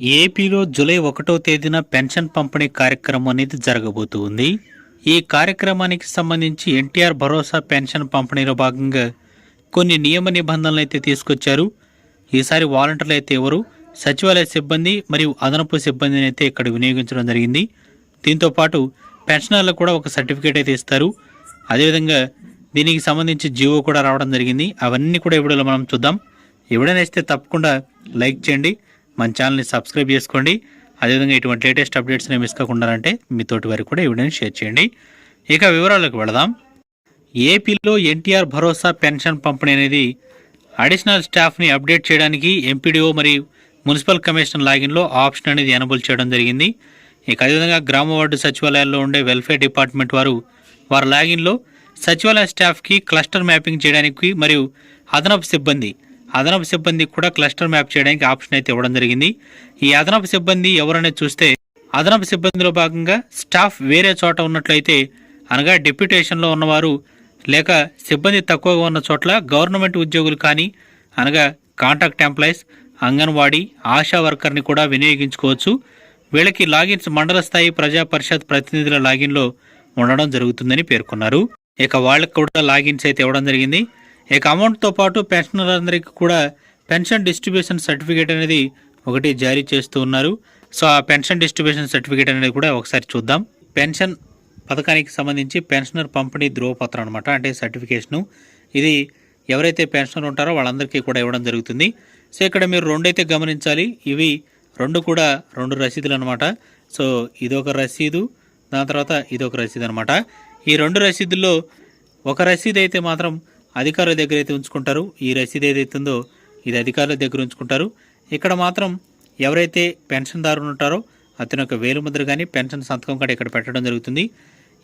ఏపీలో జూలై ఒకటో తేదీన పెన్షన్ పంపిణీ కార్యక్రమం అనేది జరగబోతుంది ఈ కార్యక్రమానికి సంబంధించి ఎన్టీఆర్ భరోసా పెన్షన్ పంపిణీలో భాగంగా కొన్ని నియమ నిబంధనలు అయితే తీసుకొచ్చారు. ఈసారి వాలంటీర్లు అయితే ఎవరు సచివాలయ సిబ్బంది మరియు అదనపు సిబ్బందిని అయితే ఇక్కడ వినియోగించడం జరిగింది. దీంతో పాటు పెన్షనర్లకు కూడా ఒక సర్టిఫికేట్ అయితే ఇస్తారు. అదేవిధంగా దీనికి సంబంధించి జీవో కూడా రావడం జరిగింది. అవన్నీ కూడా ఈ మనం చూద్దాం. ఎవడైనా ఇస్తే తప్పకుండా లైక్ చేయండి. మన ఛానల్ని సబ్స్క్రైబ్ చేసుకోండి. అదేవిధంగా ఇటువంటి లేటెస్ట్ అప్డేట్స్ని మిస్ కాకుండా అంటే మీతోటి వారికి కూడా ఈ వీడియోని షేర్ చేయండి. ఇక వివరాలకు వెళదాం. ఏపీలో ఎన్టీఆర్ భరోసా పెన్షన్ పంపిణీ అనేది అడిషనల్ స్టాఫ్ని అప్డేట్ చేయడానికి ఎంపీడీఓ మరియు మున్సిపల్ కమిషన్ లాగిన్లో ఆప్షన్ అనేది ఎనబుల్ చేయడం జరిగింది. ఇక అదేవిధంగా గ్రామ వార్డు సచివాలయాల్లో ఉండే వెల్ఫేర్ డిపార్ట్మెంట్ వారు వారి లాగిన్లో సచివాలయ స్టాఫ్కి క్లస్టర్ మ్యాపింగ్ చేయడానికి మరియు అదనపు సిబ్బంది అదనపు సిబ్బంది కూడా క్లస్టర్ మ్యాప్ చేయడానికి ఆప్షన్ అయితే ఇవ్వడం జరిగింది. ఈ అదనపు సిబ్బంది ఎవరనేది చూస్తే అదనపు సిబ్బందిలో భాగంగా స్టాఫ్ వేరే చోట ఉన్నట్లయితే అనగా డిప్యూటేషన్లో ఉన్నవారు లేక సిబ్బంది తక్కువగా ఉన్న చోట్ల గవర్నమెంట్ ఉద్యోగులు కానీ అనగా కాంటాక్ట్ ఎంప్లాయీస్ అంగన్వాడీ ఆశా వర్కర్ని కూడా వినియోగించుకోవచ్చు. వీళ్ళకి లాగిన్స్ మండల స్థాయి ప్రజా పరిషత్ ప్రతినిధుల లాగిన్లో ఉండడం జరుగుతుందని పేర్కొన్నారు. ఇక వాళ్ళకి కూడా లాగిన్స్ అయితే ఇవ్వడం జరిగింది. ఇక అమౌంట్తో పాటు పెన్షనర్లందరికీ కూడా పెన్షన్ డిస్ట్రిబ్యూషన్ సర్టిఫికేట్ అనేది ఒకటి జారీ చేస్తూ ఉన్నారు. సో ఆ పెన్షన్ డిస్ట్రిబ్యూషన్ సర్టిఫికేట్ అనేది కూడా ఒకసారి చూద్దాం. పెన్షన్ పథకానికి సంబంధించి పెన్షనర్ పంపిణీ ధ్రువపత్రం అనమాట అంటే సర్టిఫికేషను. ఇది ఎవరైతే పెన్షనర్ ఉంటారో వాళ్ళందరికీ కూడా ఇవ్వడం జరుగుతుంది. సో ఇక్కడ మీరు రెండైతే గమనించాలి. ఇవి రెండు కూడా రెండు రసీదులు అనమాట సో ఇదొక రసీదు దాని తర్వాత ఇదొక రసీదు అనమాట ఈ రెండు రసీదుల్లో ఒక రసీదు అయితే మాత్రం అధికారుల దగ్గర అయితే ఉంచుకుంటారు ఈ రసీదు ఏదైతే ఉందో ఇది అధికారుల దగ్గర ఉంచుకుంటారు. ఇక్కడ మాత్రం ఎవరైతే పెన్షన్దారులు ఉంటారో అతని యొక్క వేలుముద్ర కానీ పెన్షన్ సంతకం కూడా ఇక్కడ పెట్టడం జరుగుతుంది.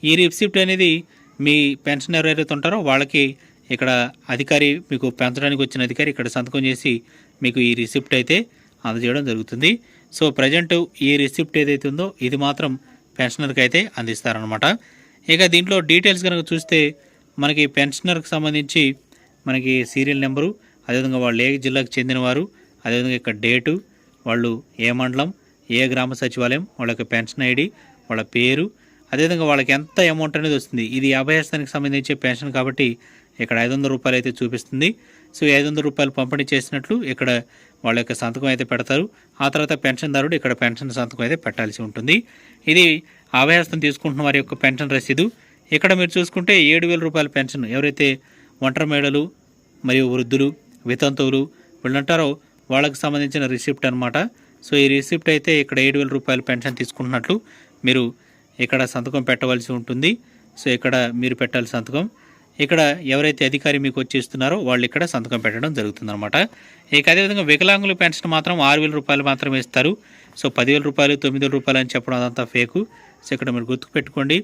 ఈ రిసిప్ట్ అనేది మీ పెన్షన్ ఎవరైతే ఉంటారో వాళ్ళకి ఇక్కడ అధికారి మీకు పెంచడానికి వచ్చిన అధికారి ఇక్కడ సంతకం చేసి మీకు ఈ రిసిప్ట్ అయితే అందజేయడం జరుగుతుంది. సో ప్రజెంట్ ఈ రిసిప్ట్ ఏదైతే ఉందో ఇది మాత్రం పెన్షనర్కి అయితే అందిస్తారనమాట ఇక దీంట్లో డీటెయిల్స్ కనుక చూస్తే మనకి పెన్షనర్కి సంబంధించి మనకి సీరియల్ నెంబరు అదేవిధంగా వాళ్ళు ఏ జిల్లాకు చెందినవారు అదేవిధంగా ఇక్కడ డేటు వాళ్ళు ఏ మండలం ఏ గ్రామ సచివాలయం వాళ్ళ యొక్క పెన్షన్ ఐడి వాళ్ళ పేరు అదేవిధంగా వాళ్ళకి ఎంత అమౌంట్ అనేది వస్తుంది. ఇది అభయస్థానికి సంబంధించి పెన్షన్ కాబట్టి ఇక్కడ ఐదు వందల రూపాయలు అయితే చూపిస్తుంది. సో ఈ ఐదు వందల రూపాయలు పంపిణీ చేసినట్లు ఇక్కడ వాళ్ళ యొక్క సంతకం అయితే పెడతారు. ఆ తర్వాత పెన్షన్దారుడు ఇక్కడ పెన్షన్ సంతకం అయితే పెట్టాల్సి ఉంటుంది. ఇది అభయస్థం తీసుకుంటున్న వారి యొక్క పెన్షన్ రసీదు. ఇక్కడ మీరు చూసుకుంటే ఏడు వేల రూపాయల పెన్షన్ ఎవరైతే ఒంటరి మేడలు మరియు వృద్ధులు వితంతువులు వీళ్ళంటారో వాళ్ళకి సంబంధించిన రిసిప్ట్ అనమాట సో ఈ రిసిప్ట్ అయితే ఇక్కడ ఏడు వేల రూపాయల పెన్షన్ తీసుకుంటున్నట్లు మీరు ఇక్కడ సంతకం పెట్టవలసి ఉంటుంది. సో ఇక్కడ మీరు పెట్టాలి సంతకం. ఇక్కడ ఎవరైతే అధికారి మీకు వచ్చి ఇస్తున్నారో వాళ్ళు ఇక్కడ సంతకం పెట్టడం జరుగుతుందన్నమాట. ఇక అదేవిధంగా వికలాంగుల పెన్షన్ మాత్రం ఆరు వేల రూపాయలు మాత్రమే ఇస్తారు. సో పదివేల రూపాయలు తొమ్మిది వేల రూపాయలు అని చెప్పడం అదంతా ఫేకు. సో ఇక్కడ మీరు గుర్తుపెట్టుకోండి.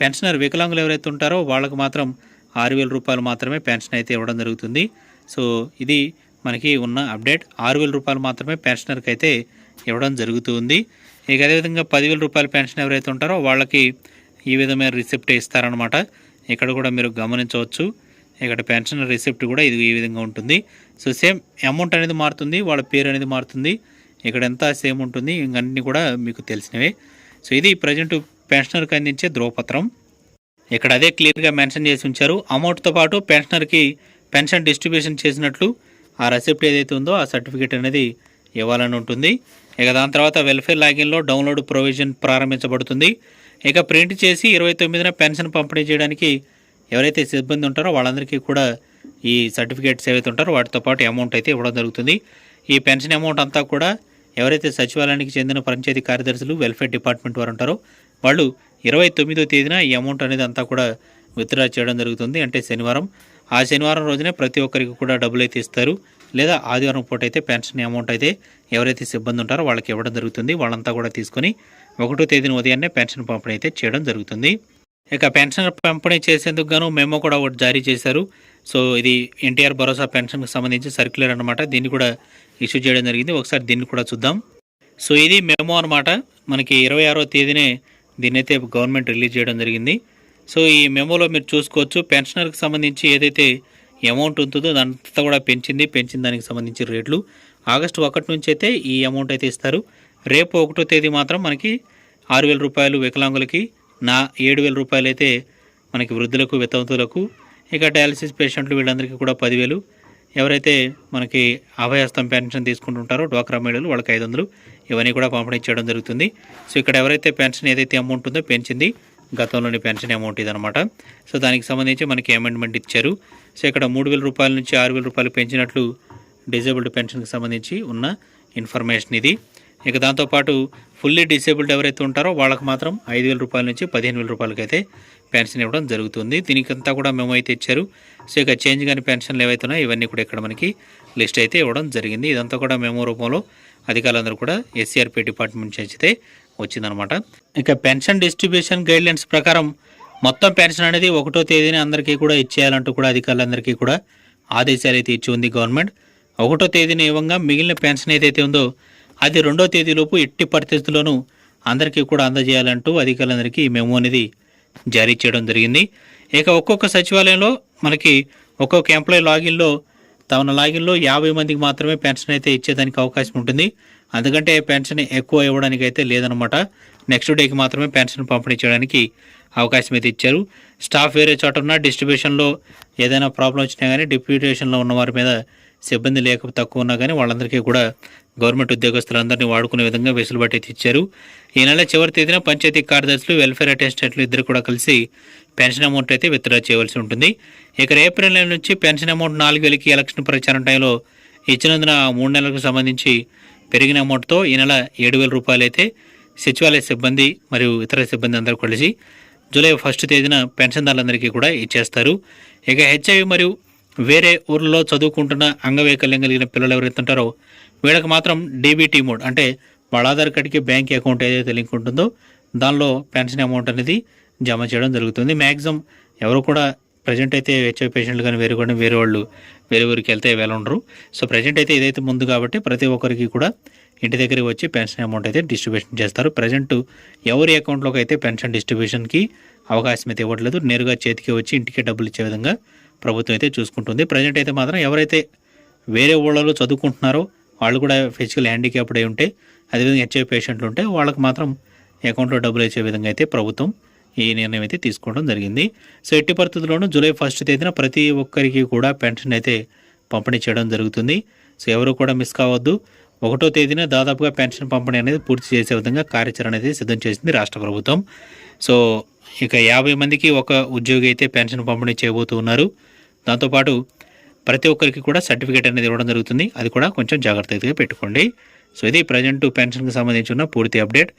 పెన్షనర్ వికలాంగులు ఎవరైతే ఉంటారో వాళ్ళకు మాత్రం ఆరు వేల రూపాయలు మాత్రమే పెన్షన్ అయితే ఇవ్వడం జరుగుతుంది. సో ఇది మనకి ఉన్న అప్డేట్. ఆరు వేల రూపాయలు మాత్రమే పెన్షనర్కి అయితే ఇవ్వడం జరుగుతుంది. ఇక అదేవిధంగా పదివేల రూపాయల పెన్షన్ ఎవరైతే ఉంటారో వాళ్ళకి ఈ విధమైన రిసిప్ట్ ఇస్తారనమాట ఇక్కడ కూడా మీరు గమనించవచ్చు. ఇక్కడ పెన్షన్ రిసిప్ట్ కూడా ఇది ఈ విధంగా ఉంటుంది. సో సేమ్ అమౌంట్ అనేది మారుతుంది వాళ్ళ పేరు అనేది మారుతుంది. ఇక్కడ ఎంత సేమ్ ఉంటుంది ఇంకన్నీ కూడా మీకు తెలిసినవే. సో ఇది ప్రజెంట్ పెన్షనర్కి అందించే ధ్రువపత్రం ఇక్కడ అదే క్లియర్గా మెన్షన్ చేసి ఉంచారు. అమౌంట్తో పాటు పెన్షనర్కి పెన్షన్ డిస్ట్రిబ్యూషన్ చేసినట్లు ఆ రెసిప్ట్ ఏదైతే ఉందో ఆ సర్టిఫికేట్ అనేది ఇవ్వాలని ఉంటుంది. ఇక దాని తర్వాత వెల్ఫేర్ లాగిన్లో డౌన్లోడ్ ప్రొవిజన్ ప్రారంభించబడుతుంది. ఇక ప్రింట్ చేసి ఇరవై తొమ్మిదిన పెన్షన్ పంపిణీ చేయడానికి ఎవరైతే సిబ్బంది ఉంటారో వాళ్ళందరికీ కూడా ఈ సర్టిఫికేట్స్ ఏవైతే ఉంటారో వాటితో పాటు అమౌంట్ అయితే ఇవ్వడం జరుగుతుంది. ఈ పెన్షన్ అమౌంట్ అంతా కూడా ఎవరైతే సచివాలయానికి చెందిన పంచాయతీ కార్యదర్శులు వెల్ఫేర్ డిపార్ట్మెంట్ వారు ఉంటారో వాళ్ళు ఇరవై తొమ్మిదో తేదీన ఈ అమౌంట్ అనేది అంతా కూడా విత్డ్రా చేయడం జరుగుతుంది. అంటే శనివారం. ఆ శనివారం రోజునే ప్రతి ఒక్కరికి కూడా డబ్బులు అయితే ఇస్తారు. లేదా ఆదివారం పూట అయితే పెన్షన్ అమౌంట్ అయితే ఎవరైతే సిబ్బంది ఉంటారో వాళ్ళకి ఇవ్వడం జరుగుతుంది. వాళ్ళంతా కూడా తీసుకొని ఒకటో తేదీన ఉదయాన్నే పెన్షన్ పంపిణీ అయితే చేయడం జరుగుతుంది. ఇక పెన్షన్ పంపిణీ చేసేందుకు గాను మేము కూడా ఒకటి జారీ చేశారు. సో ఇది ఎన్టీఆర్ భరోసా పెన్షన్కి సంబంధించి సర్క్యులర్ అనమాట దీన్ని కూడా ఇష్యూ చేయడం జరిగింది. ఒకసారి దీన్ని కూడా చూద్దాం. సో ఇది మెమో అనమాట మనకి ఇరవై ఆరో తేదీనే దీన్ని అయితే గవర్నమెంట్ రిలీజ్ చేయడం జరిగింది. సో ఈ మెమోలో మీరు చూసుకోవచ్చు పెన్షనర్కి సంబంధించి ఏదైతే అమౌంట్ ఉంటుందో దాంతా కూడా పెంచింది. పెంచిన దానికి సంబంధించి రేట్లు. ఆగస్టు ఒకటి నుంచి అయితే ఈ అమౌంట్ అయితే ఇస్తారు. రేపు ఒకటో తేదీ మాత్రం మనకి ఆరు వేల రూపాయలు వికలాంగులకి నా ఏడు వేల రూపాయలు అయితే మనకి వృద్ధులకు వితంతులకు ఇక డయాలసిస్ పేషెంట్లు వీళ్ళందరికీ కూడా పదివేలు. ఎవరైతే మనకి అభయహస్తం పెన్షన్ తీసుకుంటుంటారో డ్వాక్రా మహిళలు వాళ్ళకి ఐదు వందలు ఇవన్నీ కూడా పంపిణీ చేయడం జరుగుతుంది. సో ఇక్కడ ఎవరైతే పెన్షన్ ఏదైతే అమౌంట్ ఉందో పెంచింది గతంలోని పెన్షన్ అమౌంట్ ఇదనమాట సో దానికి సంబంధించి మనకి అమెండ్మెంట్ ఇచ్చారు. సో ఇక్కడ మూడు వేల రూపాయల నుంచి ఆరు వేల రూపాయలు పెంచినట్లు డిజేబుల్డ్ పెన్షన్కి సంబంధించి ఉన్న ఇన్ఫర్మేషన్ ఇది. ఇక దాంతోపాటు ఫుల్లీ డిసేబుల్డ్ ఎవరైతే ఉంటారో వాళ్ళకి మాత్రం ఐదు వేల రూపాయల నుంచి పదిహేను వేల రూపాయలకి అయితే పెన్షన్ ఇవ్వడం జరుగుతుంది. దీనికంతా కూడా మేము అయితే ఇచ్చారు. సో ఇక చేంజ్ కానీ పెన్షన్లు ఏవైతే ఉన్నాయో ఇవన్నీ కూడా ఇక్కడ మనకి లిస్ట్ అయితే ఇవ్వడం జరిగింది. ఇదంతా కూడా మేము రూపంలో అధికారులందరూ కూడా ఎస్సీఆర్పీ డిపార్ట్మెంట్ నుంచి అయితే వచ్చిందనమాట ఇక పెన్షన్ డిస్ట్రిబ్యూషన్ గైడ్లైన్స్ ప్రకారం మొత్తం పెన్షన్ అనేది ఒకటో తేదీని అందరికీ కూడా ఇచ్చేయాలంటూ కూడా అధికారులందరికీ కూడా ఆదేశాలు అయితే ఇచ్చి ఉంది గవర్నమెంట్. ఒకటో తేదీని ఇవ్వంగా మిగిలిన పెన్షన్ ఏదైతే ఉందో అది రెండో తేదీలోపు ఎట్టి పరిస్థితుల్లోనూ అందరికీ కూడా అందజేయాలంటూ అధికారులందరికీ మెమో అనేది జారీ చేయడం జరిగింది. ఇక ఒక్కొక్క సచివాలయంలో మనకి ఒక్కొక్క ఎంప్లాయీ లాగిన్లో తమ లాగిన్లో యాభై మందికి మాత్రమే పెన్షన్ అయితే ఇచ్చేదానికి అవకాశం ఉంటుంది. అందుకంటే పెన్షన్ ఎక్కువ ఇవ్వడానికి అయితే లేదనమాట నెక్స్ట్ డేకి మాత్రమే పెన్షన్ పంపిణీ చేయడానికి అవకాశం అయితే ఇచ్చారు. స్టాఫ్ వేరే చోట ఉన్న డిస్ట్రిబ్యూషన్లో ఏదైనా ప్రాబ్లం వచ్చినా కానీ డిప్యూటేషన్లో ఉన్న వారి మీద సిబ్బంది లేక తక్కువ ఉన్నా కానీ వాళ్ళందరికీ కూడా గవర్నమెంట్ ఉద్యోగస్తులందరినీ వాడుకునే విధంగా వెసులుబాటు అయితే ఇచ్చారు. ఈ నెల చివరి తేదీన పంచాయతీ కార్యదర్శులు వెల్ఫేర్ అటెస్టెంట్లు ఇద్దరు కూడా కలిసి పెన్షన్ అమౌంట్ అయితే విత్డ్రా చేయవలసి ఉంటుంది. ఇక ఏప్రిల్ నెల నుంచి పెన్షన్ అమౌంట్ నాలుగు వేలకి ఎలక్షన్ ప్రచారం టైంలో ఇచ్చినందున మూడు నెలలకు సంబంధించి పెరిగిన అమౌంట్తో ఈ నెల ఏడు వేల రూపాయలు అయితే సచివాలయ సిబ్బంది మరియు ఇతర సిబ్బంది అందరూ కలిసి జూలై ఫస్ట్ తేదీన పెన్షన్దారులందరికీ కూడా ఇచ్చేస్తారు. ఇక హెచ్ఐవి మరియు వేరే ఊర్లో చదువుకుంటున్న అంగవైకల్యం కలిగిన పిల్లలు ఎవరైతే ఉంటారో వీళ్ళకి మాత్రం డీబీటీ మోడ్ అంటే వాళ్ళ ఆధార్ కార్డ్కి బ్యాంక్ అకౌంట్ ఏదైతే లింక్ ఉంటుందో దానిలో పెన్షన్ అమౌంట్ అనేది జమ చేయడం జరుగుతుంది. మ్యాక్సిమం ఎవరు కూడా ప్రజెంట్ అయితే హెచ్ఐ పేషెంట్లు కానీ వేరే కూడా వేరే వాళ్ళు వేరే ఊరికి వెళ్తే వేళ ఉండరు. సో ప్రజెంట్ అయితే ఇదైతే ముందు కాబట్టి ప్రతి ఒక్కరికి కూడా ఇంటి దగ్గరికి వచ్చి పెన్షన్ అమౌంట్ అయితే డిస్ట్రిబ్యూషన్ చేస్తారు. ప్రజెంట్ ఎవరి అకౌంట్లోకి అయితే పెన్షన్ డిస్ట్రిబ్యూషన్కి అవకాశం అయితే ఇవ్వట్లేదు. నేరుగా చేతికి వచ్చి ఇంటికి డబ్బులు ఇచ్చే విధంగా ప్రభుత్వం అయితే చూసుకుంటుంది. ప్రజెంట్ అయితే మాత్రం ఎవరైతే వేరే ఊళ్ళలో చదువుకుంటున్నారో వాళ్ళు కూడా ఫిజికల్ హ్యాండిక్యాప్డ్ అయి ఉంటే అదేవిధంగా హెచ్ఐవి పేషెంట్లు ఉంటే వాళ్ళకి మాత్రం అకౌంట్లో డబ్బులు ఇచ్చే విధంగా అయితే ప్రభుత్వం ఈ నిర్ణయం అయితే తీసుకోవడం జరిగింది. సో ఎట్టి పరిస్థితుల్లోనూ జూలై ఫస్ట్ తేదీన ప్రతి ఒక్కరికి కూడా పెన్షన్ అయితే పంపిణీ చేయడం జరుగుతుంది. సో ఎవరు కూడా మిస్ కావద్దు. ఒకటో తేదీన దాదాపుగా పెన్షన్ పంపిణీ అనేది పూర్తి చేసే విధంగా కార్యాచరణ అనేది సిద్ధం చేసింది రాష్ట్ర ప్రభుత్వం. సో ఇక యాభై మందికి ఒక ఉద్యోగి అయితే పెన్షన్ పంపిణీ చేయబోతూ ఉన్నారు. దాంతోపాటు ప్రతి ఒక్కరికి కూడా సర్టిఫికేట్ అనేది ఇవ్వడం జరుగుతుంది. అది కూడా కొంచెం జాగ్రత్తగా పెట్టుకోండి. సో ఇది ప్రజెంట్ పెన్షన్కి సంబంధించి ఉన్న పూర్తి అప్డేట్.